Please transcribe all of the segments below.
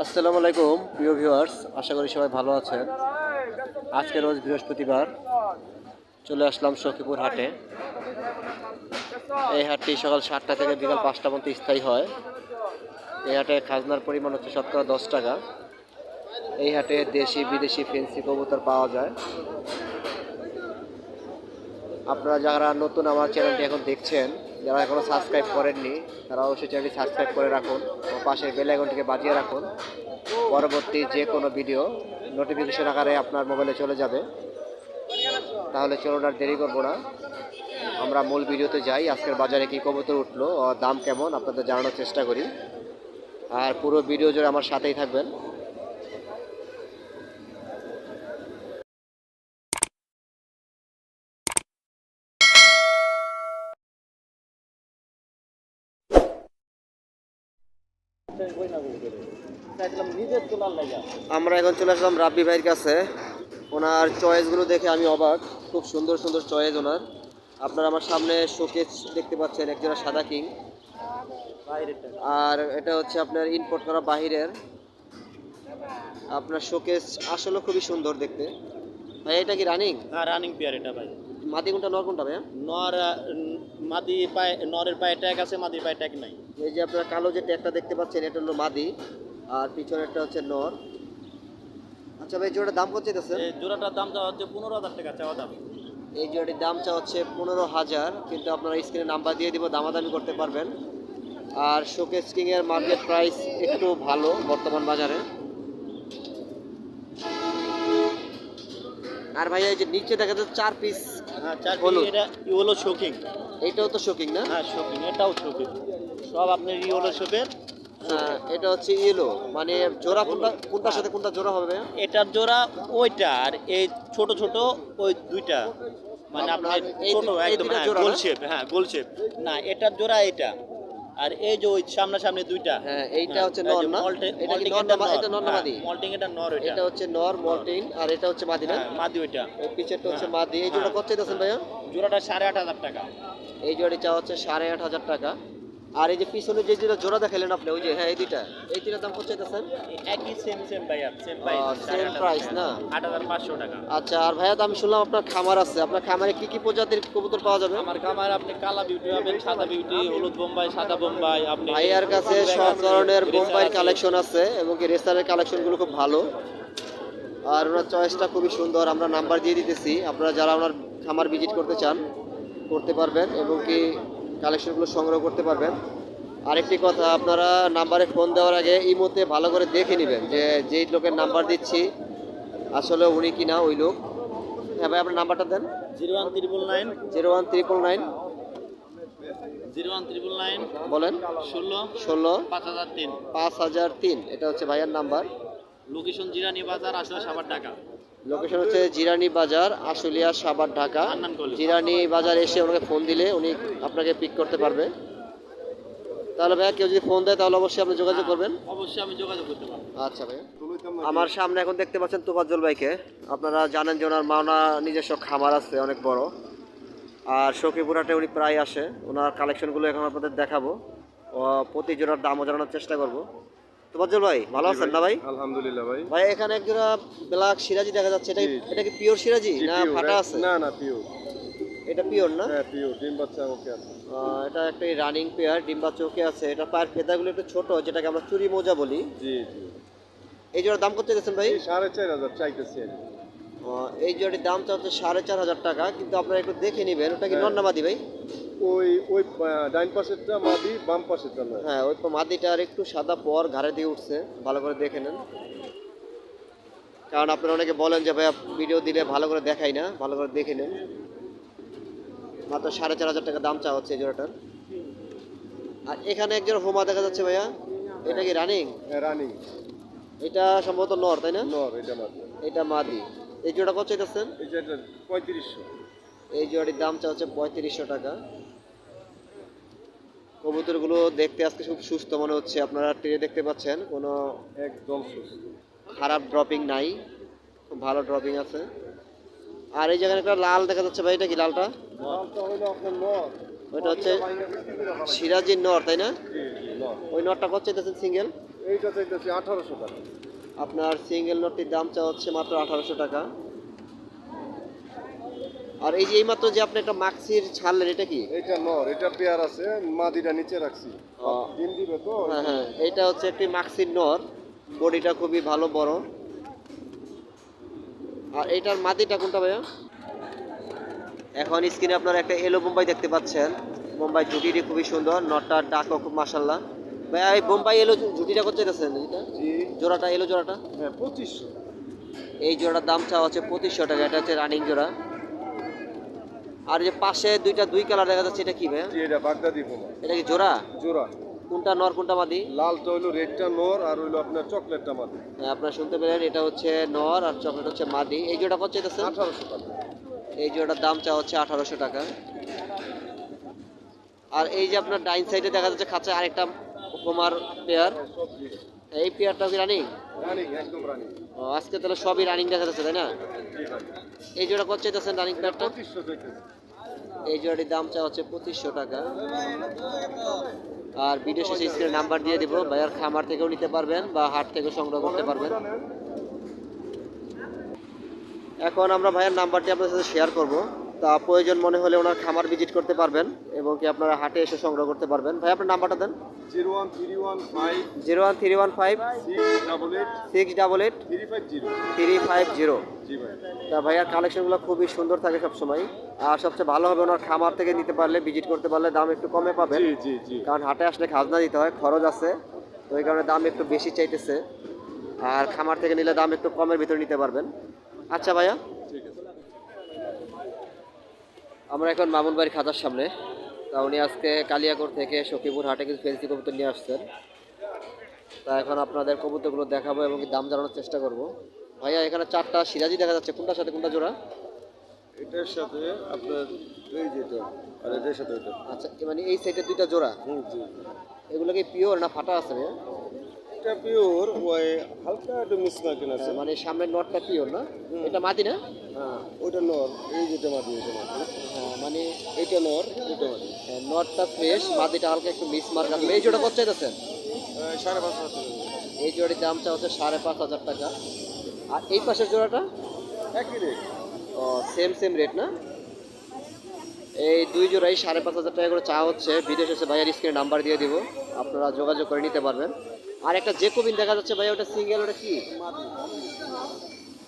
আসসালামু আলাইকুম, প্রিয় ভিউয়ার্স আশা করি সবাই ভালো আছেন। আজকে রোজ বৃহস্পতিবার, চলে আসলাম সখীপুর হাটে। এই হাটটি সকাল সাতটা থেকে বিকাল পাঁচটা পর্যন্ত স্থায়ী হয়। এই হাটে খাজনার পরিমাণ হচ্ছে শতকরা দশ টাকা। এই হাটে দেশি, বিদেশি ফেন্সি কবুতর পাওয়া যায়। আপনারা যারা নতুন আমার চ্যানেলটি এখন দেখছেন যারা এখনও সাবস্ক্রাইব করেননি, তারা অবশ্যই চ্যানেলটি সাবস্ক্রাইব করে রাখুন ও পাশের বেল আইকনটিকে বাজিয়ে রাখুন। পরবর্তী যে কোনো ভিডিও নোটিফিকেশন আকারে আপনার মোবাইলে চলে যাবে। তাহলে চলুন আর দেরি করব না। আমরা মূল ভিডিওতে যাই। আজকের বাজারে কী কবুতর উঠল দাম কেমন, আপনাদের জানানোর চেষ্টা করি। আর পুরো ভিডিও জুড়ে আমার সাথেই থাকবেন। আমরা এখন চলে আসলাম রাব্বি ভাইয়ের কাছে। ওনার চয়েসগুলো দেখে আমি অবাক। খুব সুন্দর সুন্দর চয়েস ওনার। আপনারা আমার সামনে শোকেস দেখতে পাচ্ছেন একজোড়া সাদা কিং আর এটা হচ্ছে আপনার ইম্পোর্ট করা বাহিরের। আপনার শোকেস আসলে খুবই সুন্দর দেখতে। ভাই এটা কি রানিং হ্যাঁ রানিং পেয়ার এটা ভাই। মাদি কোনটা নর কোনটা ভাইয়া? নর মাদি পায়ে নরের পায়ে ট্যাগ আছে মাদির পায়ে ট্যাগ নাই। এই যে আপনার কালো যে ট্যাগটা দেখতে পাচ্ছেন এটা হলো মাদি আর পিছনেরটা হচ্ছে নর। আচ্ছা ভাই জোড়াটার দাম কত চাইতেছে এই জোড়াটার দাম দেওয়া হচ্ছে পনেরো হাজার টাকা চাওয়া দাম। এই জোড়াটির দাম চা হচ্ছে পনেরো হাজার কিন্তু আপনারা স্ক্রিনে নাম্বার দিয়ে দিব দামাদামি করতে পারবেন। আর শোকেস কিং এর মার্কেট প্রাইস একটু ভালো বর্তমান বাজারে। আর ভাইয়া এই যে নিচে দেখা যাচ্ছে চার পিস হ্যাঁ চার হলুদ। এটা ইওলো শোকিং এইটাও তো শোকিং না? হ্যাঁ শোকিং এটাও শোকিং সব আপনি ইয়েলো হ্যাঁ, এটা হচ্ছে ইয়েলো মানে জোড়া কোনটা কোনটার সাথে কোনটা জোড়া হবে এটার জোড়া ওইটা আর এই ছোট ছোট ওই দুইটা। মানে আপনার ছোট একদম হ্যাঁ গোল? শেপ হ্যাঁ গোল শেপ না এটার জোড়া এটা আর এই যে ওই সামনাসামনি দুইটা। হ্যাঁ এইটা হচ্ছে নর না? এটা কি মল্টিং নর এটা না এটা নর না হ্যাঁ, মাদি? মল্টিং এটা নর এটা। এটা হচ্ছে নর মল্টিং আর এটা হচ্ছে মাদি না? হ্যাঁ, মাদি ওইটা। এই পিছেরটা হচ্ছে হ্যাঁ। মাদি। এই জোড়া কত চাইতেছেন ভাইয়া? জোড়াটা সাড়ে আট হাজার টাকা। এই জোড়াটা চা হচ্ছে সাড়ে আট হাজার টাকা। আর এই যে পিছনে যে দুটো জোড়া দেখালেন আপনি ওই যে হ্যাঁ এই দুইটা এই দুইটার দাম কত চাইতেছেন? একই সেম সেম ভাইয়া সেম প্রাইস same price না? আট হাজার পাঁচশো টাকা। আচ্ছা আর ভাইয়া আমি শুনলাম আপনার খামার আছে আপনার খামারে কি কি প্রজাতির কবুতর পাওয়া যাবে? আমার খামার আপনি কালা বিউটি পাবেন সাদা বিউটি হলুদ বোম্বাই সাদা বোম্বাই আপনি ভাইয়ার কাছে সব ধরনের বোম্বাইয়ের কালেকশন আছে। এবং কি রেসারের কালেকশনগুলো খুব ভালো। আর ওনার চয়েসটা খুবই সুন্দর আমরা নাম্বার দিয়ে দিতেছি। আপনারা যারা ওনার খামার ভিজিট করতে চান করতে পারবেন এবং কি কালেকশনগুলো সংগ্রহ করতে পারবেন। আরেকটি কথা আপনারা নাম্বারে ফোন দেওয়ার আগে ইমোতে ভালো করে দেখে নেবেন যে যেই লোকের নাম্বার দিচ্ছি আসলে উনি কি না ওই লোক। হ্যাঁ ভাই আপনার নাম্বারটা দেন। Zero one triple nine. Zero one triple nine. Zero one triple nine. বলেন। ষোলো। ষোলো। পাঁচ হাজার তিন। পাঁচ হাজার তিন এটা হচ্ছে ভাইয়ার নাম্বার। লোকেশন জিরানি বাজার আসলে সাবার টাকা লোকেশন হচ্ছে জিরানি বাজার আশুলিয়া সাভার ঢাকা। জিরানি বাজার এসে ওনাকে ফোন দিলে উনি আপনাকে পিক করতে পারবে। তাহলে ভাইয়া কেউ যদি ফোন দেয় তাহলে অবশ্যই আপনি যোগাযোগ করবেন। অবশ্যই আমি যোগাযোগ করতে পারব। আচ্ছা ভাইয়া। আমার সামনে এখন দেখতে পাচ্ছেন তোফাজ্জল ভাইকে। আপনারা জানেন যে ওনার মাওনা নিজস্ব খামার আছে অনেক বড়। আর সখীপুরাটে উনি প্রায় আসে। ওনার কালেকশনগুলো এখন আপনাদের দেখাবো। ও প্রতি জোড়ার দামও জানানোর চেষ্টা করব। ভাই ভালো আছেন না ভাই? আলহামদুলিল্লাহ ভাই। ভাই এখানে একজোড়া ব্ল্যাক সিরাজি দেখা যাচ্ছে। এটা এটা কি পিওর সিরাজি না ফাটা আছে? না না পিওর এটা পিওর না? হ্যাঁ পিওর ডিম বাচ্চা ওকে আছে। এটা একটা রানিং পেয়ার আছে। এটা পায়ের ফেদাগুলো একটু ছোট যেটাকে আমরা চুরি মোজা বলি। জি জি। এই জোড়ার দাম কত গেছেন ভাই? সাড়ে চার হাজার চাইতেছি এই জোড়াটির দাম চাচ্ছে সাড়ে চার হাজার টাকা কিন্তু আপনারা একটু দেখে নেবেন। ওটা কি হ্যাঁ। নন্নামাদি ভাই? ওই ওই ডাইন পাশেরটা মাদি বাম পাশেরটা নয় হ্যাঁ ওই মাদিটা আর একটু সাদা পর ঘাড়ের দিয়ে উঠছে ভালো করে দেখে নেন। কারণ আপনারা অনেকে বলেন যে ভাইয়া ভিডিও দিলে ভালো করে দেখাই না ভালো করে দেখে নেন। মাত্র সাড়ে চার হাজার টাকা দাম চা হচ্ছে এই জোড়াটার। আর এখানে একজন হোমা দেখা যাচ্ছে ভাইয়া। এটা কি রানিং রানিং এটা সম্ভবত নর তাই না? নর এটা মাদি। এটা মাদি। এই জোড়া কত চাইতেছেন? এই এটা পঁয়ত্রিশশো। এই জোড়াটির দাম চা হচ্ছে পঁয়ত্রিশশো টাকা। কবুতরগুলো দেখতে আজকে খুব সুস্থ মনে হচ্ছে। আপনারা ট্রে দেখতে পাচ্ছেন কোনো একদম সুস্থ। খারাপ ড্রপিং নাই। খুব ভালো ড্রপিং আছে। আর এই জায়গায় একটা লাল দেখা যাচ্ছে ভাই এটা কি লালটা? ওইটা হচ্ছে সিরাজির নর তাই না? ওই নরটা কত চাইতেছেন সিঙ্গেল? এইটা চাইতেছি আঠারোশো টাকা। আপনার সিঙ্গেল নটটির দাম চা হচ্ছে মাত্র আঠারোশো টাকা। আর এই যে এইমাত্র যে আপনি একটা মাক্সির ছাড়লেন এটা কি? এইটা নর এটা পেয়ার আছে মাদিটা নিচে রাখছি। ডিম দিবে তো? হ্যাঁ হ্যাঁ এটা হচ্ছে একটি মাক্সির নর বডিটা খুবই ভালো বড়। আর এইটার মাটিটা কোনটা ভাইয়া? এখন স্ক্রিনে আপনারা একটা এলো বোম্বাই দেখতে পাচ্ছেন। বোম্বাই জুটিটি খুবই সুন্দর নটটার ডাকও খুব মাসাল্লাহ ভাইয়া এই বোম্বাই এলো জুটিটা করতে গেছেন এটা জি জোড়াটা এলো জোড়াটা? হ্যাঁ পঁচিশশো। এই জোড়ার দাম চাওয়া হচ্ছে পঁচিশশো টাকা এটা হচ্ছে রানিং জোড়া। আর যে পাশে দুইটা দুই কালার দেখা যাচ্ছে এটা কি ভাইয়া জি এটা বাগদাদি বোমা এটা কি জোড়া? জোড়া। কোনটা নর কোনটা মাদি? লালটা হইল রেডটা নর আর হইল আপনার চকলেটটা মাদি। হ্যাঁ, আপনারা শুনতে পেলেন এটা হচ্ছে নর আর চকলেট হচ্ছে মাদি। এই জোড়া কত চাইতেছেন? আঠারোশো টাকা। এই জোড়ার দাম চা হচ্ছে আঠারোশো টাকা। আর এই যে আপনার ডাইন সাইডে দেখা যাচ্ছে খাঁচা আরেকটা উপমার পেয়ার এই পেয়ারটা কি রানিং ও আজকে তাহলে সবই রানিং দেখা যাচ্ছে তাই না? এই জোড়া কত চাইতেছেন রানিং পেয়ারটা? এই জোড়াটির দাম চা হচ্ছে পঁচিশশো টাকা। আর ভিডিও শেষে স্ক্রিনে নাম্বার দিয়ে দিব ভাইয়ার খামার থেকেও নিতে পারবেন বা হাট থেকেও সংগ্রহ করতে পারবেন। এখন আমরা ভাইয়ের নাম্বারটি আপনাদের সাথে শেয়ার করব। তা প্রয়োজন মনে হলে ওনার খামার ভিজিট করতে পারবেন এবং কি আপনারা হাটে এসে সংগ্রহ করতে পারবেন। ভাই আপনার নাম্বারটা দেন। Zero one three one five zero one three one five double eight six double eight three five zero. Three five zero তা ভাইয়ার কালেকশনগুলো খুবই সুন্দর থাকে সবসময়। আর সবচেয়ে ভালো হবে ওনার খামার থেকে নিতে পারলে ভিজিট করতে পারলে দাম একটু কমে পাবেন। কারণ হাটে আসলে খাজনা দিতে হয় খরচ আছে। তো এই কারণে দাম একটু বেশি চাইতেছে। আর খামার থেকে নিলে দাম একটু কমের ভিতরে নিতে পারবেন। আচ্ছা ভাইয়া। ঠিক আছে। আমরা এখন মামুন বাড়ির খাতার সামনে। তা উনি আজকে কালিয়াকোট থেকে সখীপুর হাটে কিছু ফেন্সি কবুতর নিয়ে আসছেন। তা এখন আপনাদের কবুতরগুলো দেখাবো এবং দাম জানানোর চেষ্টা করব। ভাইয়া এখানে চারটা সিরাজি দেখা যাচ্ছে। কোনটার সাথে কোনটা জোড়া? এটার সাথে আপনার এই যেটা আর এটার সাথে এটা আচ্ছা মানে এই সাইডে দুইটা জোড়া? হুম জি। এগুলো কি পিওর না ফাটা আছে ভাইয়া? এটা পিওর ওই হালকা একটু মিসমার্কিং আছে। হ্যাঁ, মানে সামনের নটটা পিওর না? এটা মাটি না? হ্যাঁ ওইটা নর এই যেটা মাটি এটা মাটি হ্যাঁ মানে এটা নর এটা মাটি হ্যাঁ, নটটা ফ্রেশ মাটিটা হালকা একটু মিস মার্ক আছে। এই জোড়া কত চাইতেছেন? সাড়ে পাঁচ হাজার। এই জোড়ির দামটা হচ্ছে সাড়ে পাঁচ হাজার টাকা। আর এই পাশের জোড়াটা? একই রেট ও সেম সেম রেট না? এই দুই জোড়াই সাড়ে পাঁচ হাজার টাকা করে চা হচ্ছে। বিদেশ এসে ভাইয়ের স্ক্রিনে নাম্বার দিয়ে দিব। আপনারা যোগাযোগ করে নিতে পারবেন। আর একটা যে কবিন দেখা যাচ্ছে ভাই, ওটা সিঙ্গেল ওটা কি?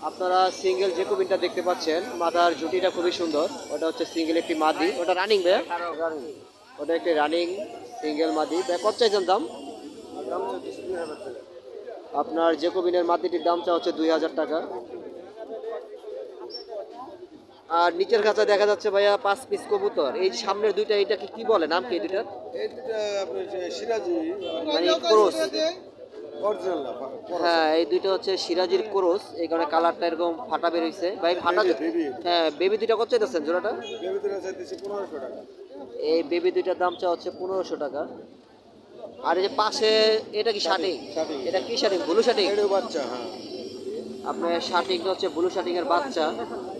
আপনারা সিঙ্গেল যে কবিনটা দেখতে পাচ্ছেন। মাথার জুটিটা খুবই সুন্দর। ওটা হচ্ছে সিঙ্গেল একটি মাদি। ওটা রানিং ওটা একটি রানিং সিঙ্গেল মাদি। কত চাইছেন দাম? আপনার যে কবিনের মাটিটির দামটা হচ্ছে দুই হাজার টাকা। আর নিচের কাছে দেখা যাচ্ছে ভাইয়া পাঁচ পিস কবুতর। এই সামনের দুইটা এইটাকে কি বলে? নাম কি দুইটার? মানে ক্রোস হ্যাঁ এই দুইটা হচ্ছে সিরাজির ক্রোস এই কারণে কালারটা এরকম ফাটা বেরোইছে ভাই ফাটা। হ্যাঁ বেবি দুইটা কত চাইতেছেন জোড়াটা? এই বেবি দুইটার দাম চা হচ্ছে পনেরোশো টাকা। আর এই যে পাশে এটা কি শার্টিং। এটা কি শার্টিং ব্লু শার্টিং এটাও বাচ্চা হ্যাঁ। আপনার শার্টিং হচ্ছে ব্লু শার্টিং এর বাচ্চা।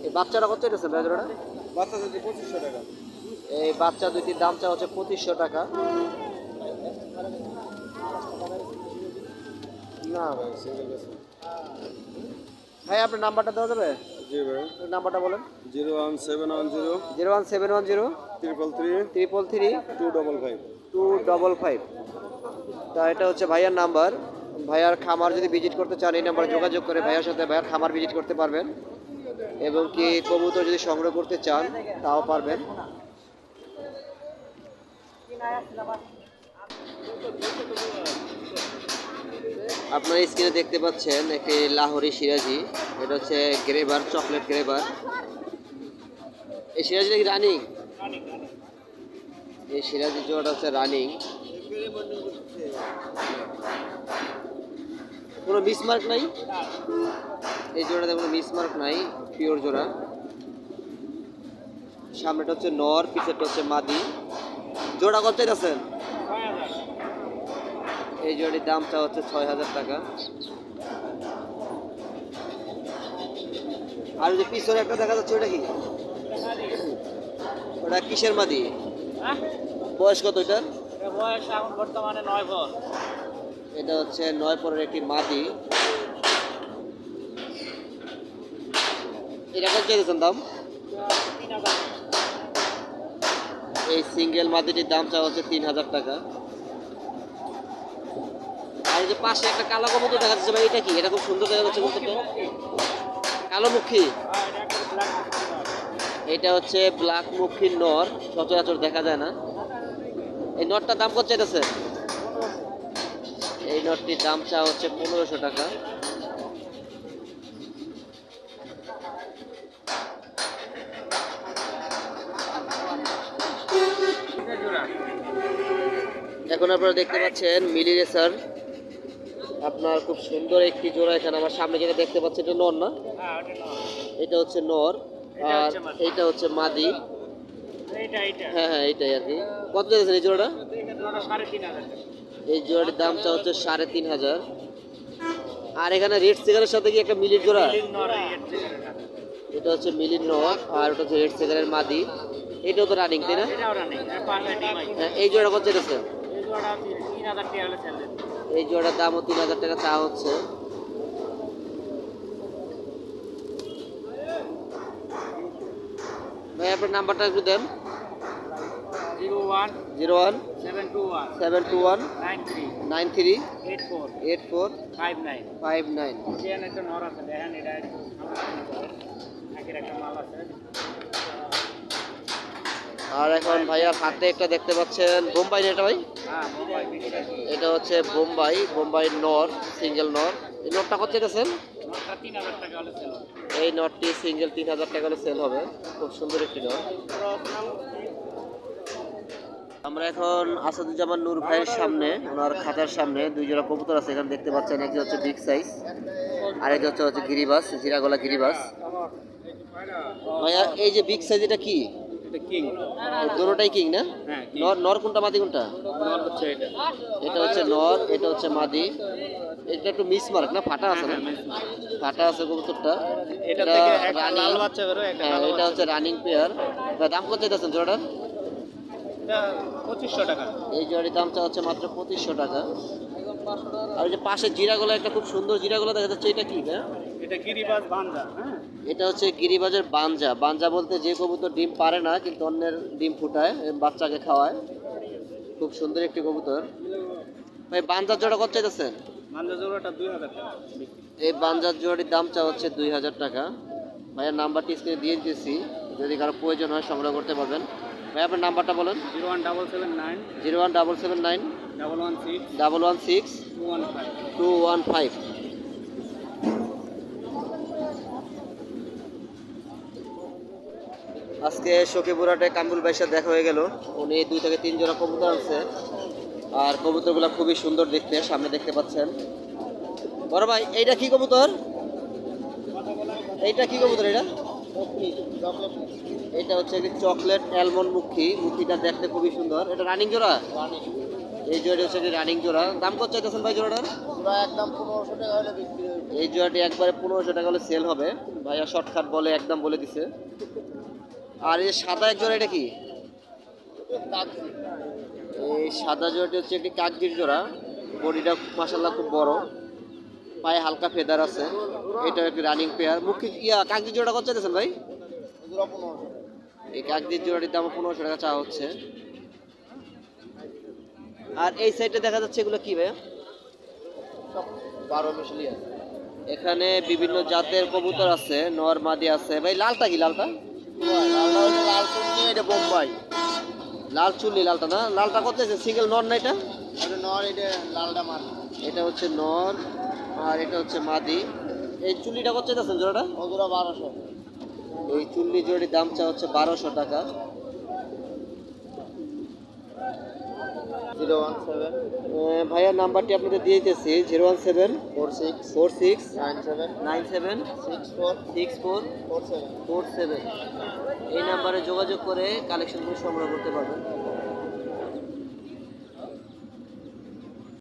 এই বাচ্চাটা কত চাইতেছেন ভাই জোড়াটা বাচ্চা চাইতে পঁচিশশো টাকা। এই বাচ্চা দুইটির দাম চা হচ্ছে পঁচিশশো টাকা। না ভাই সিঙ্গেল ভাই আপনার নাম্বারটা দেওয়া যাবে? জি ভাই। নাম্বারটা বলেন। Zero one seven one zero zero one seven one zero triple three triple three two double five. Two double five. তা এটা হচ্ছে ভাইয়ার নাম্বার। ভাইয়ার খামার যদি ভিজিট করতে চান এই নাম্বারে যোগাযোগ করে ভাইয়ার সাথে ভাইয়ার খামার ভিজিট করতে পারবেন। এবং কি কবুতর যদি সংগ্রহ করতে চান, তাও পারবেন। আপনার স্ক্রিনে দেখতে পাচ্ছেন একটি লাহোরি সিরাজি। এটা হচ্ছে গ্রেভার, চকলেট গ্রেভার। এই সিরাজিটা কি রানিং? এই সিরাজি জোড়াটা হচ্ছে রানিং। কোনো মিসমার্ক নাই? এই জোড়াতে কোনো মিসমার্ক নাই পিওর জোড়া। সামনেটা হচ্ছে নর পিছেরটা হচ্ছে মাদি। জোড়া কত চাইতেছেন? এই জোড়ির দামটা হচ্ছে ছয় হাজার টাকা। আর ওই যে পিছনে একটা দেখা যাচ্ছে ওটা কি? ওটা কিসের মাদি? বয়স কত ওইটার বয়স এখন বর্তমানে নয় বছর। এটা হচ্ছে নয় পরের একটি মাদি। এটা কত চাইছেন দাম? এই সিঙ্গেল মাদিটির দাম চাওয়া হচ্ছে তিন হাজার টাকা। আর এই যে পাশে একটা কালো কবুতর দেখা যাচ্ছে ভাই, এটা কি? এটা খুব সুন্দর দেখা যাচ্ছে কবুতরটা। কালো মুখী? এটা হচ্ছে ব্ল্যাক মুখী নর, সচরাচর দেখা যায় না। এই নটটার দাম কত চাইতেছে? এই নটটির দাম চা হচ্ছে পনেরোশো টাকা। এখন আপনারা দেখতে পাচ্ছেন মিলি রেসার। আপনার খুব সুন্দর একটি জোড়া এখানে আমার সামনে যেটা দেখতে পাচ্ছেন এটা নর না? এটা হচ্ছে নর আর এইটা হচ্ছে মাদি। হ্যাঁ হ্যাঁ এইটাই আর কি। কত দিয়েছেন এই জোড়াটা? এই জোড়াটির দামটা হচ্ছে সাড়ে তিন হাজার। আর এখানে রেড সিগারের সাথে কি একটা মিলির জোড়া? এটা হচ্ছে মিলির নর আর ওটা হচ্ছে রেড সিগারের মাদি। এটাও তো রানিং তাই না? হ্যাঁ, এই জোড়া কত চেয়েছে এই জোড়ার দামও তিন হাজার টাকা চা হচ্ছে। ভাই আপনার নাম্বারটা একটু দেন। Zero one zero one seven two one seven two one nine three nine three eight four eight four five nine five nine. একটা নর আছে দেখেন এটা একটা মাল আছে। আর এখন ভাইয়ার হাতে একটা দেখতে পাচ্ছেন বোম্বাই এটা ভাই? এটা হচ্ছে বোম্বাই বোম্বাই নর, সিঙ্গেল নর। এই নটটা কত হলে এই নটটি সিঙ্গেল তিন হাজার টাকা হলে সেল হবে। খুব সুন্দর একটি নট আমরা এখন আসাদুজ্জামান নূর ভাইয়ের সামনে, ওনার খাতার সামনে দুই জোড়া কবুতর আছে, এখানে দেখতে পাচ্ছেন, একটি হচ্ছে বিগ সাইজ আর একটি হচ্ছে হচ্ছে গিরিবাস, জিরাগলা গিরিবাস। ভাইয়া, এই যে বিগ সাইজ এটা কি? দুটোটাই কিং না? হ্যাঁ নর নর কোনটা মাদি কোনটা? এটা। হচ্ছে নর এটা হচ্ছে মাদি। এটা একটু মিস মার্ক না? ফাটা আছে না? ফাটা আছে কবুতরটা। এটা রানী- হ্যাঁ এটা হচ্ছে রানিং পেয়ার দাম কত চাইতেছেন জোড়াটার? পঁচিশশো টাকা। এই জোড়াটির দামটা হচ্ছে মাত্র পঁচিশশো টাকা। আর ওই যে পাশে জিরাগুলো একটা খুব সুন্দর জিরাগুলো দেখা যাচ্ছে এটা কি হ্যাঁ এটা গিরিবাজ হ্যাঁ? এটা হচ্ছে গিরিবাজের বাঞ্জা। বাঞ্জা বলতে যে কবুতর ডিম পারে না কিন্তু অন্যের ডিম ফুটায় বাচ্চাকে খাওয়ায়। খুব সুন্দর একটি কবুতর। ভাই বাঞ্জার জোড়া কত চাইতেছেন? বান্ধা জোড়াটা দুই হাজার টাকা। এই বাঞ্জার জোড়াটির দাম চা হচ্ছে দুই হাজার টাকা। ভাইয়ের নাম্বারটি স্ক্রিনে দিয়ে দিয়েছি। যদি কারও প্রয়োজন হয় সংগ্রহ করতে পারবেন। ভাই আপনার নাম্বারটা বলেন। Zero one double seven nine zero one double seven nine double one six double one six two one five. Two one five. আজকে সখীপুরাটে কামরুল ভাইয়ের দেখা হয়ে গেল। উনি দুই থেকে তিন জোড়া কবুতর আনছে। আর কবুতরগুলো খুবই সুন্দর দেখতে, সামনে দেখতে পাচ্ছেন। বড় ভাই, এইটা কি কবুতর? এইটা কি কবুতর এটা? এটা হচ্ছে একটি চকলেট অ্যালমন্ড মুখী। মুখিটা দেখতে খুবই সুন্দর। এটা রানিং জোড়া? এই জোড়াটি হচ্ছে রানিং জোড়া। দাম কত চাইতেছেন ভাই জোড়াটার? একদম এই জোড়াটি একবারে পনেরোশো টাকা হলে সেল হবে। ভাইয়া শর্টকাট বলে একদম বলে দিছে। আর এই সাদা এক জোড়া এটা কি? এই সাদা জোড়াটি হচ্ছে একটি কাকজির জোড়া। বডিটা মাসাল্লাহ খুব বড়। পায়ে হালকা ফেদার আছে। এটা একটি রানিং পেয়ার মুখী ইয়া কাকজির জোড়া কত চাইতেছেন ভাই? এই কাকজির জোড়াটির দাম পনেরোশো টাকা চাওয়া হচ্ছে। আর এই সাইডে দেখা যাচ্ছে এগুলো কি ভাই বারো এখানে বিভিন্ন জাতের কবুতর আছে নর মাদি আছে। ভাই লালটা কি লালটা? লাল চুন্নি এটা বোম্বাই লাল চুল্লি লালটা না লালটা কত আছে সিঙ্গেল নর না এটা এটা নর এটা লালটা মাদি এটা হচ্ছে নর আর এটা হচ্ছে মাদি এই চুল্লিটা কত চাইতেছেন জোড়াটা জোড়া বারোশো এই চুল্লি জোড়ির দাম চা হচ্ছে বারোশো টাকা। Zero one seven. ভাইয়ার নাম্বারটি আপনাদের দিয়ে দিতেছি zero one seven. Four six. Four six. Nine seven. Nine seven. Six four. Six four. Four seven. Four seven. এই নাম্বারে যোগাযোগ করে কালেকশনগুলো সংগ্রহ করতে পারবেন।